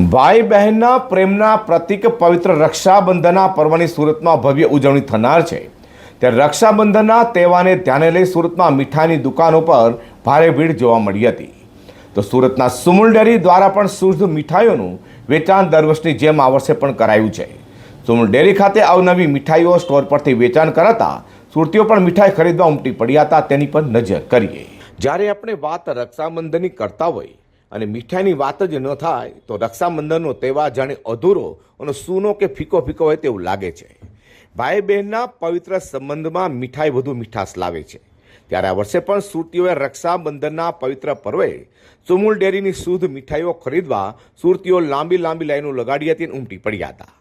ભાઈ બહેનના પ્રેમના પ્રતિક પવિત્ર રક્ષાબંધનના પર્વની સુરતમાં ભવ્ય ઉજવણી થનાર છે. ત્યારે રક્ષાબંધનના તહેવારને ધ્યાને લઈ સુરતમાં મીઠાઈની દુકાનો પર ભારે ભીડ જોવા મળી હતી. તો સુરતના સુમુલ ડેરી દ્વારા પણ શુદ્ધ મીઠાઈઓનું વેચાણ દર વર્ષની જેમ આ વર્ષે પણ કરાયું છે. સુમુલ ડેરી ખાતે અવનવી મીઠાઈઓ સ્ટોર પરથી વેચાણ કરાતા સુરતીઓ પણ મીઠાઈ ખરીદવા ઉમટી પડ્યા હતા. તેની પર નજર કરીએ. જ્યારે આપણે વાત રક્ષાબંધનની કરતા હોય અને મીઠાઈની વાત જ ન થાય તો રક્ષાબંધનનો તહેવાર જાણે અધૂરો અને સૂનો કે ફીકો ફીકો હોય તેવું લાગે છે. ભાઈ બહેનના પવિત્ર સંબંધમાં મીઠાઈ વધુ મીઠાશ લાવે છે. ત્યારે આ વર્ષે પણ સુરતીઓએ રક્ષાબંધનના પવિત્ર પર્વે સુમુલ ડેરીની શુદ્ધ મીઠાઈઓ ખરીદવા સુરતીઓ લાંબી લાંબી લાઈનો લગાડી હતી અને ઉમટી પડ્યા હતા.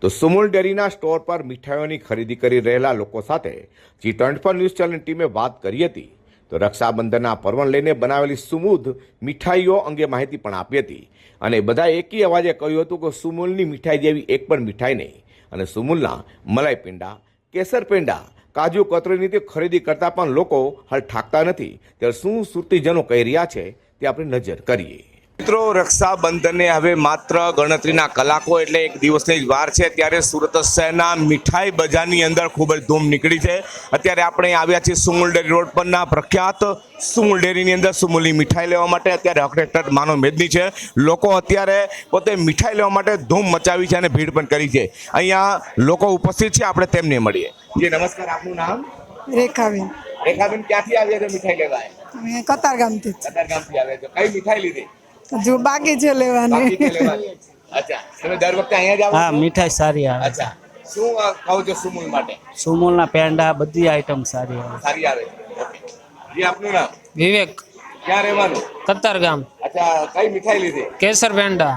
તો સુમુલ ડેરીના સ્ટોર પર મીઠાઈઓની ખરીદી કરી રહેલા લોકો સાથે જી ટ્વેન્ટી ન્યૂઝ ચેનલ ટીમે વાત કરી હતી. તો રક્ષાબંધનના પર્વને લઈને બનાવેલી સુમુદ મીઠાઈઓ અંગે માહિતી પણ આપી હતી. અને બધા એકી અવાજે કહ્યું હતું કે સુમુલની મીઠાઈ જેવી એક પણ મીઠાઈ નહીં. અને સુમુલના મલાઈ પેંડા, કેસર પેંડા, કાજુ કતરીની તે ખરીદી કરતા પણ લોકો હાલ ઠાકતા નથી. ત્યારે શું સુરતીજનો કહી રહ્યા છે તે આપણે નજર કરીએ. મિત્રો રક્ષાબંધને હવે માત્ર ગણતરીના કલાકો એટલે એક દિવસની જ વાર છે. ત્યારે સુરત શહેરના મીઠાઈ બજારની અંદર ખૂબ જ ધૂમ નીકળી છે. અત્યારે આપણે આવ્યા છીએ સુમુલ ડેરી રોડ પરના પ્રખ્યાત સુમુલ ડેરીની અંદર સુમુલની મીઠાઈ લેવા માટે. અત્યારે હકડેકટ માનો મેદની છે. લોકો અત્યારે પોતે મીઠાઈ લેવા માટે ધૂમ મચાવી છે અને ભીડ પણ કરી છે. અહીંયા લોકો ઉપસ્થિત છે. આપણે તેમને મળીએ. જી નમસ્કાર. આપનું નામ? રેખાબેન. રેખાબેન ક્યાંથી આવ્યા છે મીઠાઈ લેવા? કતારગામથી. કતારગામથી આવ્યા છે. કઈ મીઠાઈ લીધી? હજુ બાકી છે બાકી લેવાની લેવાની. અચ્છા તમે દર વખતે અહીંયા જ આવો હા મીઠાઈ સારી આવે. અચ્છા શું ખાવ છો સુમુલ માટે? સુમૂલના પેંડા બધી આઈટમ સારી આવે. સારી આવે ઓકે. જી આપનું નામ? વિવેક. ક્યાં રહેવાનું? કતારગામ અચ્છા કઈ મીઠાઈ લીધી? કેસર પેંડા.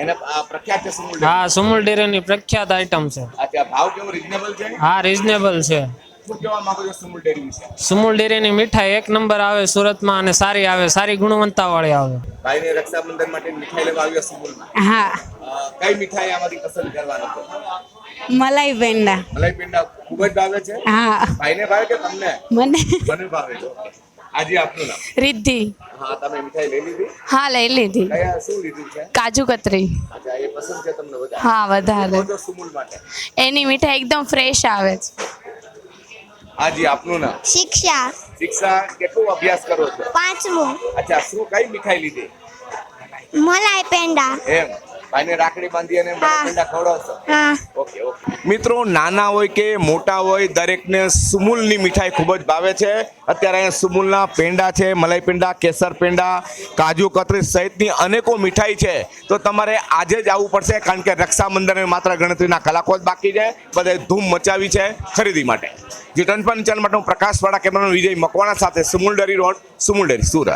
એને પ્રખ્યાત છે સુમુલ હા સુમુલ ડેરીની પ્રખ્યાત આઈટમ છે. અચ્છા ભાવ કેવો? રીઝનેબલ છે? હા રિઝનેબલ છે. શું કહેવા માંગો છો? સુમુલ ડેરી વિશે. સુમુલ ડેરીની મીઠાઈ એક નંબર આવે સુરતમાં અને સારી આવે સારી ગુણવત્તા વાળી આવે. ભાઈને રક્ષાબંધન માટે મીઠાઈ લેવા આવ્યા સુમુલમાં હા. કઈ મીઠાઈ આમાંથી પસંદ કરવાનો છો મલાઈ પેંડા. મલાઈ પેંડા ખૂબ જ ભાવે છે? હા. ભાઈને ભાવે કે તમને? મને. મને ભાવે છે આજે આપનું નામ? રિદ્ધિ. હા તમે મીઠાઈ લઈ લીધી? હા લઈ લીધી. કયા શું લીધું છે? કાજુ કતરી. અચ્છા એ પસંદ છે તમને વધારે? હા વધારે. સુમુલ માટે. એની મીઠાઈ એકદમ ફ્રેશ આવે છે. હાજી આપનું નામ? શિક્ષા. શિક્ષા કેટલું અભ્યાસ કરો છો? પાંચમું. અચ્છા શું કઈ મીઠાઈ લીધી? મલાઈ પેંડા. એમ. ભાઈને રાખડી બાંધી અને ઠંડા પેંડા ખવડાવશો. Okay okay. મિત્રો નાના હોય કે મોટા હોય દરેકને સુમુલની મીઠાઈ ખૂબ જ ભાવે છે. અત્યારે અહીંયા સુમુલના પેંડા છે મલાઈ પેંડા કેસર પેંડા કાજુ કતરી સહિતની અનેકો મીઠાઈ છે. તો તમારે આજે જ આવવું પડશે કારણ કે રક્ષાબંધનની માત્ર ગણતરીના કલાકો જ બાકી છે. બધે ધૂમ મચાવી છે ખરીદી માટે. જે ટનપન માટે હું પ્રકાશવાળા કેમેરાનો વિજય મકવાણા સાથે Sumul dairy road Sumul dairy Surat.